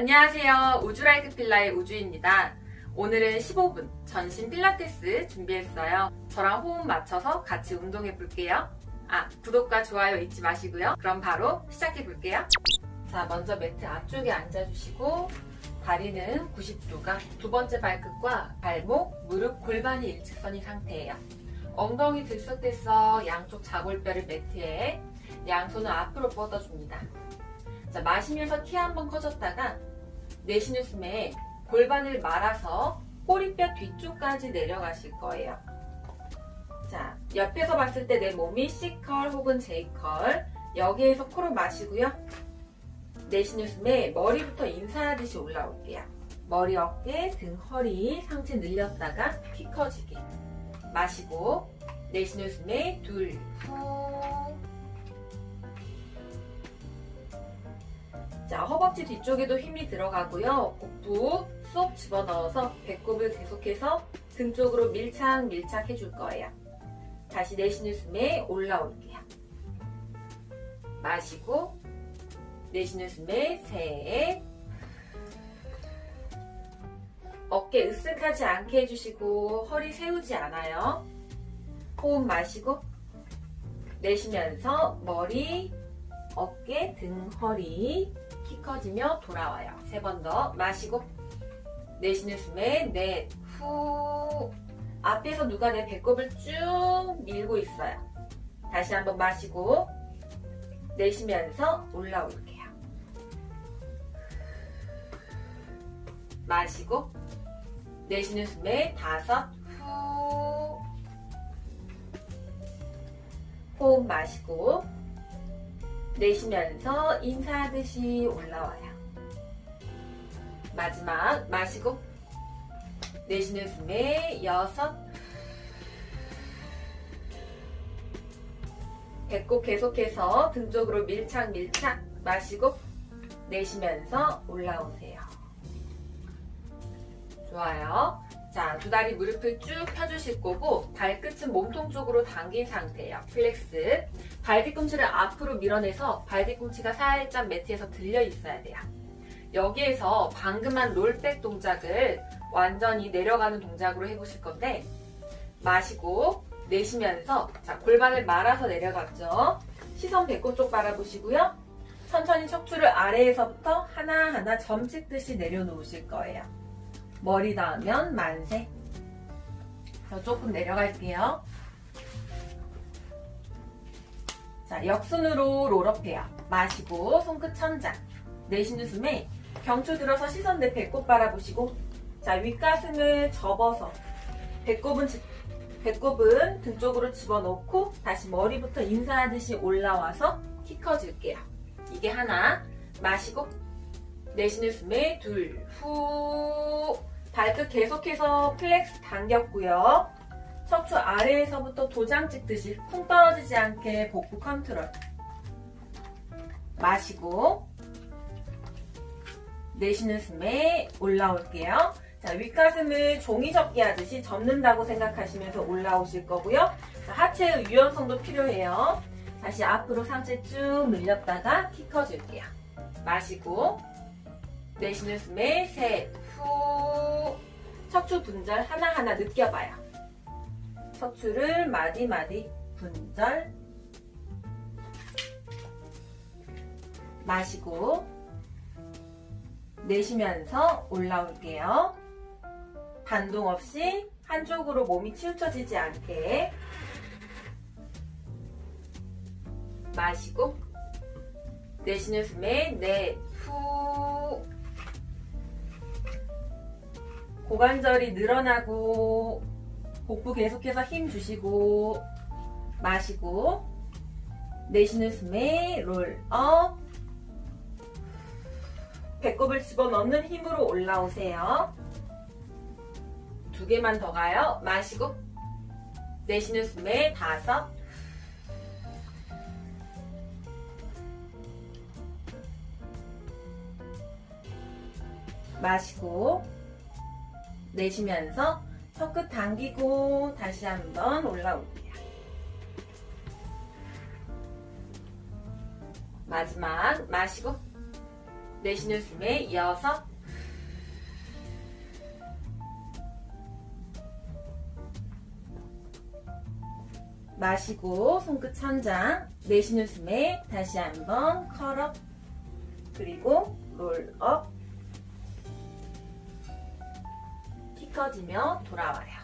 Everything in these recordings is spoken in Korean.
안녕하세요. 우주라이크 필라의 우주입니다. 오늘은 15분 전신 필라테스 준비했어요. 저랑 호흡 맞춰서 같이 운동해 볼게요. 아, 구독과 좋아요 잊지 마시고요. 그럼 바로 시작해 볼게요. 자, 먼저 매트 앞쪽에 앉아주시고 다리는 90도가 두 번째 발끝과 발목, 무릎, 골반이 일직선인 상태예요. 엉덩이 들썩들썩 양쪽 자골뼈를 매트에 양손을 앞으로 뻗어줍니다. 자, 마시면서 키 한번 커졌다가 내쉬는 숨에 골반을 말아서 꼬리뼈 뒤쪽까지 내려가실 거예요. 자, 옆에서 봤을 때 내 몸이 C컬 혹은 J컬 여기에서 코로 마시고요. 내쉬는 숨에 머리부터 인사하듯이 올라올게요. 머리, 어깨, 등, 허리, 상체 늘렸다가 키 커지게 마시고 내쉬는 숨에 둘, 후 자, 허벅지 뒤쪽에도 힘이 들어가고요. 복부 쏙 집어넣어서 배꼽을 계속해서 등 쪽으로 밀착 밀착 해줄 거예요. 다시 내쉬는 숨에 올라올게요. 마시고 내쉬는 숨에 셋 어깨 으쓱하지 않게 해주시고 허리 세우지 않아요. 호흡 마시고 내쉬면서 머리, 어깨, 등, 허리 키 커지며 돌아와요. 세 번 더 마시고 내쉬는 숨에 넷, 후 앞에서 누가 내 배꼽을 쭉 밀고 있어요. 다시 한번 마시고 내쉬면서 올라올게요. 마시고 내쉬는 숨에 다섯, 후 호흡 마시고 내쉬면서 인사하듯이 올라와요. 마지막 마시고 내쉬는 숨에 여섯 배꼽 계속해서 등 쪽으로 밀착 밀착 마시고 내쉬면서 올라오세요. 좋아요. 자, 두 다리 무릎을 쭉 펴주실 거고 발끝은 몸통 쪽으로 당긴 상태예요. 플렉스. 발 뒤꿈치를 앞으로 밀어내서 발 뒤꿈치가 살짝 매트에서 들려 있어야 돼요. 여기에서 방금 한 롤백 동작을 완전히 내려가는 동작으로 해보실 건데 마시고 내쉬면서 자 골반을 말아서 내려갔죠. 시선 배꼽 쪽 바라보시고요. 천천히 척추를 아래에서부터 하나하나 점 찍듯이 내려놓으실 거예요. 머리 닿으면 만세. 저 조금 내려갈게요. 자, 역순으로 롤업해요. 마시고 손끝 천장. 내쉬는 숨에 경추 들어서 시선 내 배꼽 바라보시고 자, 윗가슴을 접어서 배꼽은 지- 배꼽은 등 쪽으로 집어넣고 다시 머리부터 인사하듯이 올라와서 키 커질게요. 이게 하나. 마시고 내쉬는 숨에 둘, 후. 발끝 계속해서 플렉스 당겼고요. 척추 아래에서부터 도장 찍듯이 쿵 떨어지지 않게 복부 컨트롤. 마시고 내쉬는 숨에 올라올게요. 자, 윗가슴을 종이 접기 하듯이 접는다고 생각하시면서 올라오실 거고요. 자, 하체의 유연성도 필요해요. 다시 앞으로 상체 쭉 늘렸다가 키 커줄게요. 마시고 내쉬는 숨에 셋, 후. 척추 분절 하나하나 느껴봐요. 척추를 마디마디 분절. 마시고 내쉬면서 올라올게요. 반동 없이 한쪽으로 몸이 치우쳐지지 않게 마시고 내쉬는 숨에 넷, 고관절이 늘어나고 복부 계속해서 힘 주시고 마시고 내쉬는 숨에 롤업 배꼽을 집어넣는 힘으로 올라오세요. 두 개만 더 가요. 마시고 내쉬는 숨에 다섯 마시고 내쉬면서 턱끝 당기고 다시 한번 올라올게요. 마지막 마시고 내쉬는 숨에 여섯, 마시고 손끝 천장 내쉬는 숨에 다시 한번 컬업 그리고 롤업 키 커지며 돌아와요.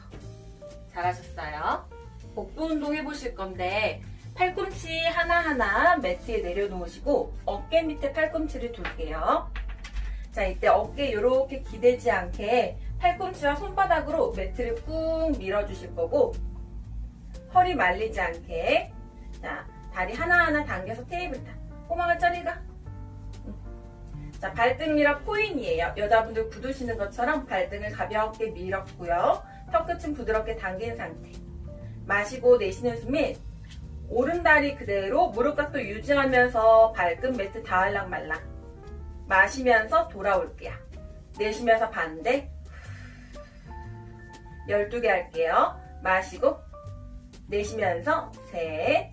잘하셨어요. 복부 운동 해보실 건데 팔꿈치 하나하나 매트에 내려놓으시고 어깨 밑에 팔꿈치를 둘게요. 자 이때 어깨 이렇게 기대지 않게 팔꿈치와 손바닥으로 매트를 꾹 밀어주실 거고 허리 말리지 않게. 자 다리 하나하나 당겨서 테이블 타. 꼬마가 저리 가. 응. 자 발등 밀어 포인이에요. 여자분들 굳으시는 것처럼 발등을 가볍게 밀었고요. 턱끝은 부드럽게 당긴 상태. 마시고 내쉬는 숨에 오른다리 그대로 무릎 각도 유지하면서 발끝 매트 닿을랑 말랑 마시면서 돌아올게요 내쉬면서 반대. 12개 할게요. 마시고 내쉬면서 셋.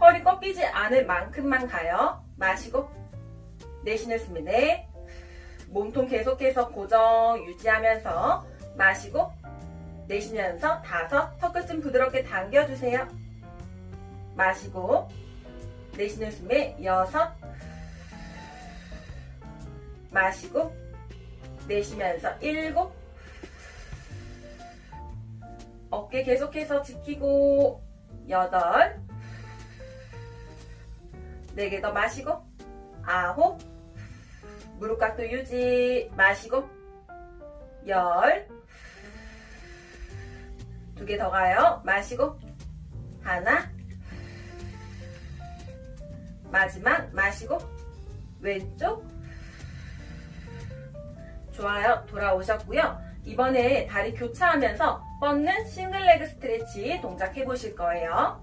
허리 꺾이지 않을 만큼만 가요. 마시고 내쉬는 넷 몸통 계속해서 고정 유지하면서 마시고 내쉬면서 다섯 턱끝 좀 부드럽게 당겨주세요. 마시고 내쉬는 숨에 여섯 마시고 내쉬면서 일곱. 어깨 계속해서 지키고 여덟. 네 개 더 마시고 아홉 무릎 각도 유지 마시고 열. 두 개 더 가요. 마시고 하나. 마지막 마시고 왼쪽. 좋아요. 돌아오셨고요. 이번에 다리 교차하면서 뻗는 싱글레그 스트레치 동작 해보실 거예요.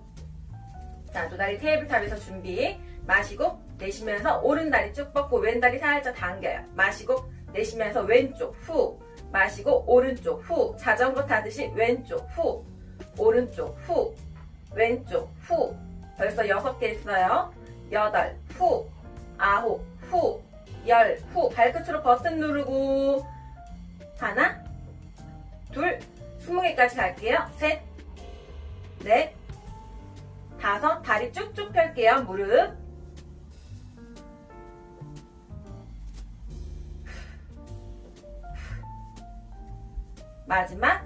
자, 두 다리 테이블탑에서 준비. 마시고 내쉬면서 오른 다리 쭉 뻗고 왼 다리 살짝 당겨요. 마시고 내쉬면서 왼쪽 후. 마시고 오른쪽 후. 자전거 타듯이 왼쪽 후. 오른쪽 후. 왼쪽 후. 벌써 여섯 개 했어요. 여덟 후. 아홉 후. 열 후. 발끝으로 버튼 누르고 하나 둘, 스무 개까지 갈게요. 셋, 넷, 다섯, 다리 쭉쭉 펼게요. 무릎. 마지막.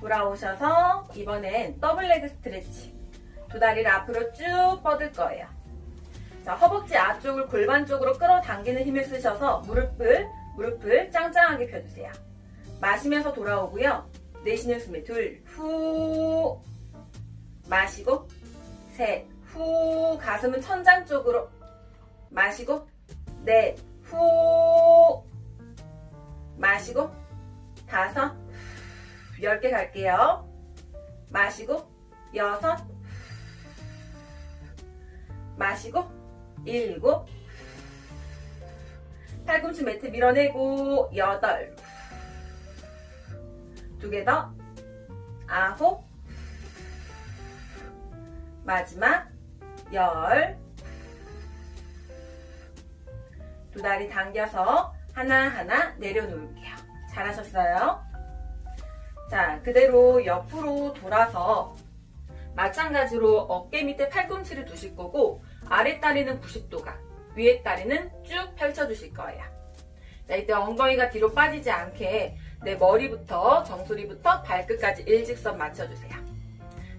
돌아오셔서 이번엔 더블 레그 스트레치. 두 다리를 앞으로 쭉 뻗을 거예요. 자, 허벅지 앞쪽을 골반 쪽으로 끌어당기는 힘을 쓰셔서 무릎을, 무릎을 짱짱하게 펴주세요. 마시면서 돌아오고요. 내쉬는 숨에 둘, 후. 마시고, 셋, 후. 가슴은 천장 쪽으로. 마시고, 넷, 후. 마시고, 다섯, 열 개 갈게요. 마시고, 여섯. 마시고, 일곱. 팔꿈치 매트 밀어내고, 여덟. 두 개 더. 아홉. 마지막. 열. 두 다리 당겨서 하나하나 내려놓을게요. 잘하셨어요? 자, 그대로 옆으로 돌아서 마찬가지로 어깨 밑에 팔꿈치를 두실 거고 아랫다리는 90도가 위에 다리는 쭉 펼쳐주실 거예요. 자, 이때 엉덩이가 뒤로 빠지지 않게 내 머리부터 정수리부터 발끝까지 일직선 맞춰주세요.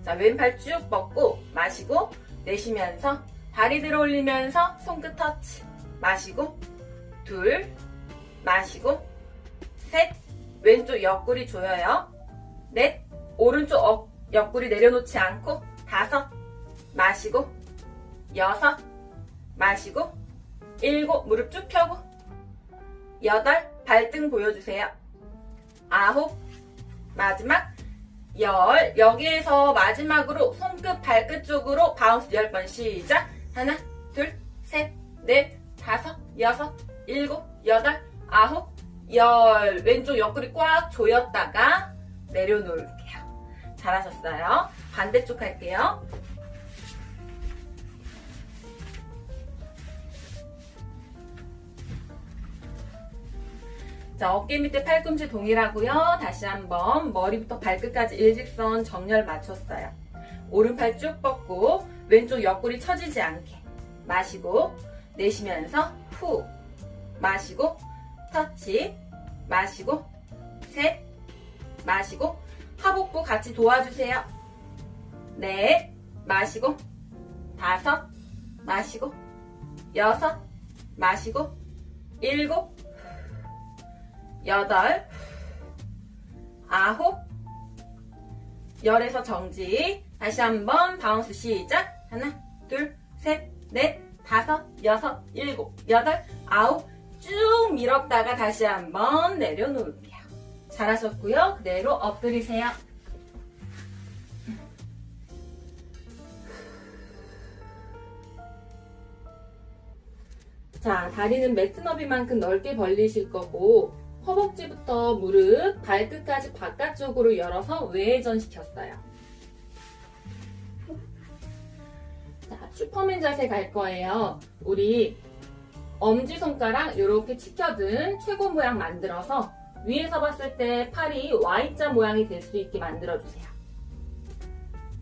자, 왼팔 쭉 뻗고 마시고 내쉬면서 다리 들어 올리면서 손끝 터치 마시고 둘 마시고 셋. 왼쪽 옆구리 조여요. 넷. 오른쪽 어, 옆구리 내려놓지 않고 다섯. 마시고 여섯. 마시고 일곱. 무릎 쭉 펴고 여덟. 발등 보여주세요. 아홉. 마지막 열. 여기에서 마지막으로 손끝 발끝 쪽으로 바운스 10번 시작. 하나 둘 셋 넷 다섯 여섯 일곱 여덟 아홉 열 왼쪽 옆구리 꽉 조였다가 내려놓을게요. 잘하셨어요. 반대쪽 할게요. 자, 어깨 밑에 팔꿈치 동일하고요. 다시 한번 머리부터 발끝까지 일직선 정렬 맞췄어요. 오른팔 쭉 뻗고 왼쪽 옆구리 처지지 않게 마시고 내쉬면서 후 마시고 터치 마시고 셋 마시고 하복부 같이 도와주세요. 넷 마시고 다섯 마시고 여섯 마시고 일곱 여덟 아홉 열에서 정지 다시 한번 바운스 시작 하나 둘 셋 넷 다섯 여섯 일곱 여덟 아홉 쭉 밀었다가 다시 한번 내려놓을게요 잘하셨고요 그대로 엎드리세요 자, 다리는 매트 너비만큼 넓게 벌리실 거고 허벅지부터 무릎, 발끝까지 바깥쪽으로 열어서 외회전 시켰어요. 자, 슈퍼맨 자세 갈 거예요. 우리 엄지손가락 이렇게 치켜든 최고 모양 만들어서 위에서 봤을 때 팔이 Y자 모양이 될 수 있게 만들어주세요.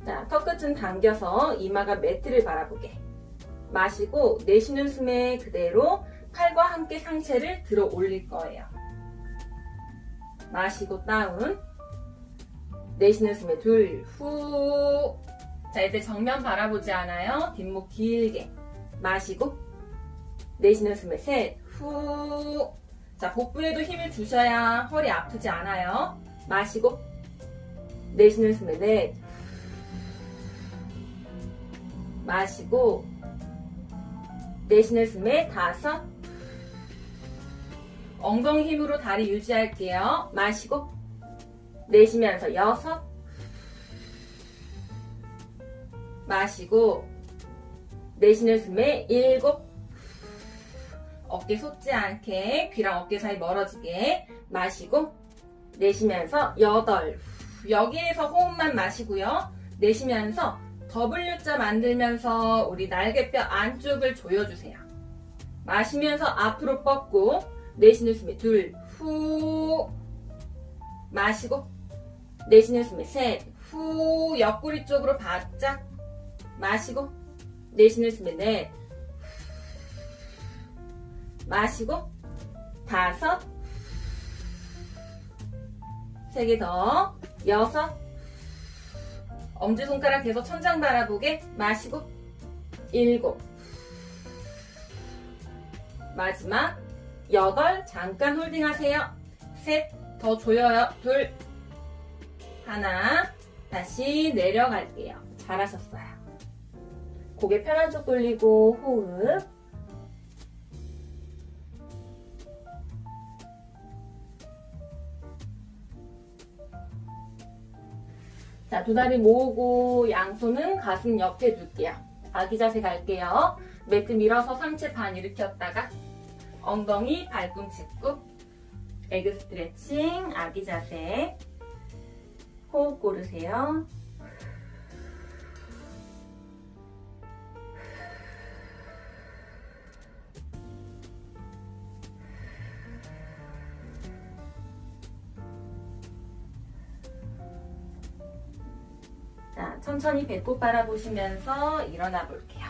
자, 턱끝은 당겨서 이마가 매트를 바라보게. 마시고 내쉬는 숨에 그대로 팔과 함께 상체를 들어 올릴 거예요. 마시고 다운. 내쉬는 숨에 둘, 후. 자, 이제 정면 바라보지 않아요. 뒷목 길게. 마시고. 내쉬는 숨에 셋, 후. 자, 복부에도 힘을 주셔야 허리 아프지 않아요. 마시고. 내쉬는 숨에 넷. 마시고. 내쉬는 숨에 다섯. 엉덩이 힘으로 다리 유지할게요. 마시고. 내쉬면서 여섯. 마시고. 내쉬는 숨에 일곱. 어깨 솟지 않게 귀랑 어깨 사이 멀어지게 마시고. 내쉬면서 여덟. 여기에서 호흡만 마시고요. 내쉬면서 W자 만들면서 우리 날개뼈 안쪽을 조여주세요. 마시면서 앞으로 뻗고 내쉬는 숨에 둘, 후 마시고 내쉬는 숨에 셋, 후 옆구리 쪽으로 바짝 마시고 내쉬는 숨에 넷 마시고 다섯 세 개 더 여섯. 엄지손가락 계속 천장 바라보게 마시고 일곱. 마지막 여덟 잠깐 홀딩하세요. 셋 더 조여요. 둘. 하나 다시 내려갈게요. 잘하셨어요. 고개 편한 쪽 돌리고 호흡 자, 두 다리 모으고 양손은 가슴 옆에 둘게요. 아기 자세 갈게요. 매트 밀어서 상체 반 일으켰다가 엉덩이 발꿈치 꾹 에그 스트레칭 아기 자세 호흡 고르세요. 천천히 배꼽 바라보시면서 일어나 볼게요.